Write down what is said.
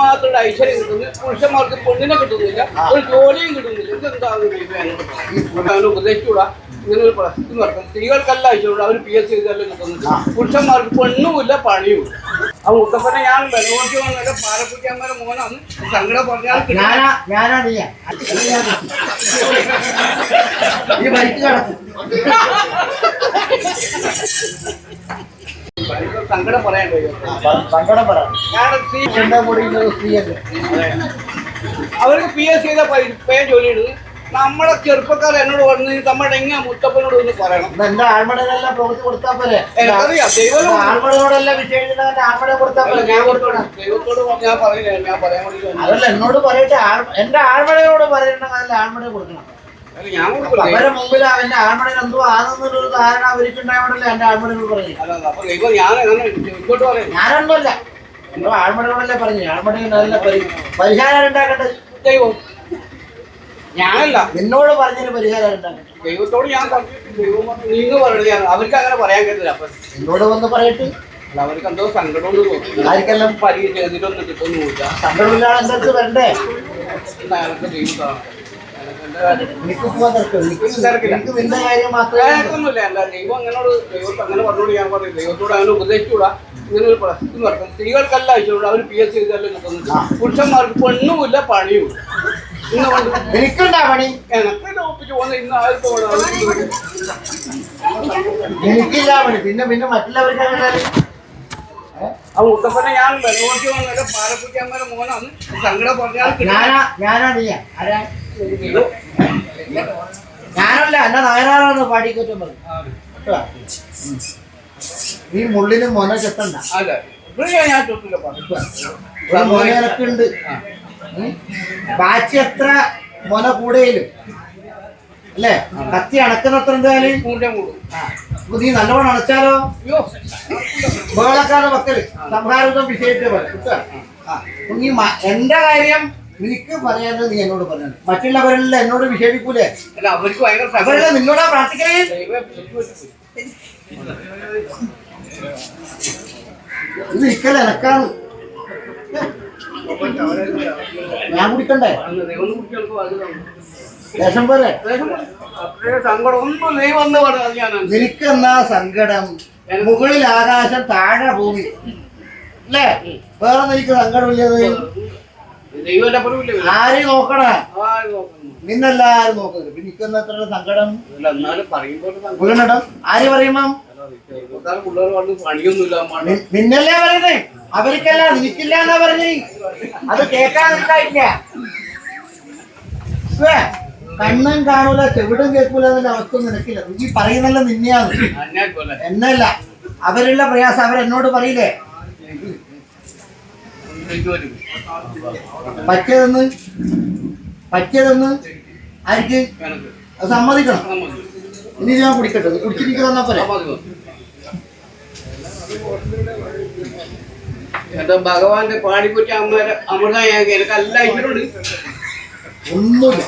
മാത്രം ഐശ്വര്യം കിട്ടുന്നു പുരുഷന്മാർക്ക് പെണ്ണിനെ കിട്ടുന്നില്ല. ഒരു ജോലിയും കിട്ടുന്നില്ല. ഇതെന്താണ് ഉപദേശിച്ചൂടാ. ഇങ്ങനെ ഒരു പ്രശ്നം നടക്കും. സ്ത്രീകൾക്കല്ല ഐശ്വര്യം അവർ പി എസ് സി ഇതെല്ലാം കിട്ടുന്നത് പുരുഷന്മാർക്ക് പെണ്ണുമില്ല പണിയുമില്ല. ആ മുത്തപ്പനെ ഞാൻ ബലവോട്ടി വന്നൊക്കെ പാലക്കുട്ടിയമ്മയുടെ മോനാണ്. സങ്കടം പറഞ്ഞാൽ കിട്ടില്ല. ഞാനാ ഞാനാ അല്ല ഞാൻ സങ്കടം പറയാൻ സങ്കടം പറയാം അവർക്ക് പി എസ് ചെയ്ത പേ ജോലി നമ്മളെ ചെറുപ്പക്കാർ എന്നോട് പറഞ്ഞു നമ്മുടെ എങ്ങനെ മുത്തപ്പനോട് ഒന്ന് പറയണം? എന്റെ ആൾമടയിലെല്ലാം പ്രവൃത്തി കൊടുത്താ പോലെ എനിക്കറിയാം ദൈവം ആൺമട കൊടുത്താൽ പോലെ ഞാൻ കൊടുത്തോടാം ദൈവത്തോട് ഞാൻ പറയില്ല ഞാൻ പറയാൻ വേണ്ടി അതല്ല എന്നോട് പറയട്ടെ. എന്റെ ആൾമടയോട് പറയണമെങ്കിൽ ആൺമട കൊടുക്കണം. അവരെ മുമ്പിൽ അവന്റെ എന്തോ ആണെന്നുള്ളൊരു ധാരണ എന്റെ ഞാനൊന്നുമല്ല. എന്തോ പറഞ്ഞു? നല്ല പരിഹാരം ദൈവം. ഞാനല്ല. എന്നോട് പറഞ്ഞൊരു പരിഹാരം ഉണ്ടാക്കട്ടെ. ദൈവത്തോട് ഞാൻ പറഞ്ഞു ദൈവം പറഞ്ഞു, നീങ്ങ് പറയണത് അവർക്ക് അങ്ങനെ പറയാൻ കഴിയില്ല അപ്പൊ എന്നോട് വന്ന് പറയട്ടെ. അവർക്ക് എന്തോ സങ്കടം ആർക്കെല്ലാം? കിട്ടുന്നില്ല. സങ്കടമില്ലാതെ വരണ്ടേ? അയാൾക്ക് ഒന്നുമില്ല അല്ല ദൈവം അങ്ങനോട് ദൈവം അങ്ങനെ പറഞ്ഞോട് ഞാൻ പറയും ദൈവത്തോട് അങ്ങനെ ഉപദേശിച്ചുകൂടാ. ഇങ്ങനെ ഒരു നടക്കും. സ്ത്രീകൾക്കല്ല അയച്ചോളൂ അവർ പി എസ് സി ചെയ്തല്ലേ കിട്ടുന്നത് പുരുഷന്മാർക്ക് പെണ്ണുമില്ല പണിയുമില്ല എനിക്കുണ്ടാ പണി? എനിക്കില്ല പിന്നെ പിന്നെ മറ്റുള്ളവർക്ക് ഞാൻ ബലവോട്ടി വന്നൊക്കെ പാലക്കുട്ടി അമ്മയുടെ മോനാണ് സങ്കടം പറഞ്ഞാൽ കിട്ടില്ല. ഞാനാ ഞാനാ ആരാ? ഞാനല്ല എന്നെ നായനാറാണ് പാടിക്കുറ്റം പറഞ്ഞു നീ മുള്ളിന് മൊന ചെത്തണ്ട അല്ല ഇപ്പോഴും ഞാൻ ചോദിച്ചില്ല പറഞ്ഞു ഒരു മൊന എനക്കുണ്ട് ഉം. ബാച്ചി എത്ര മൊന കൂടെയിലും? അല്ലേ? കത്തി അണക്കുന്നത്ര എന്തായാലും? അപ്പൊ നീ നല്ലവണ്ണം അണച്ചാലോ ബഹളക്കാരുടെ മക്കൾ സംഹാരതം വിഷയത്തെ പോലെ. നീ എന്റെ കാര്യം നിനക്ക് പറയാനുള്ളത് നീ എന്നോട് പറയണം മറ്റുള്ളവരെല്ലാം എന്നോട് വിഷേപിക്കൂലേ? അല്ല അവർക്ക് ഭയങ്കര അവരെല്ലാം നിന്നോടാ പ്രാർത്ഥിക്കണേ. ഇത് ഇക്കല എനക്കാണ്. ഞാൻ കുടിക്കണ്ടേ. ദേശം സങ്കടം. നിനക്ക് എന്നാ സങ്കടം? മുകളിൽ ആകാശം താഴെ ഭൂമി. അല്ലേ? വേറെ നിനക്ക് സങ്കടമില്ലത്? ആരെയും നോക്കണേ? നിന്നെല്ലാരും നോക്കരുത് പിന്നെ നിൽക്കുന്ന എത്ര സങ്കടം? ആര് പറയുമ്പം നിന്നല്ലേ പറയുന്നേ അവർക്കല്ല നിനക്കില്ല എന്നാ പറഞ്ഞേ. അത് കേൾക്കാനില്ല കണ്ണും കാണൂല ചെവിടും കേൾക്കൂല എന്നുള്ള അവസ്ഥ നിനക്കില്ല. നീ പറയുന്നല്ല നിന്നെയാണ്. എന്നല്ല അവരുള്ള പ്രയാസം അവരെന്നോട് പറയില്ലേ? പറ്റിയതെന്ന്? പറ്റിയതെന്ന് ആർക്ക്? സമ്മതിക്കണം. ഇനി ഞാൻ കുടിക്കട്ടെ. കുടിച്ചിരിക്കുക തന്നാ പോരെ? എന്റെ ഭഗവാന്റെ പാടിക്കുറ്റി അമ്മ അമൃത എനിക്ക് എല്ലാ ഇവരുണ്ട് ഒന്നുമില്ല.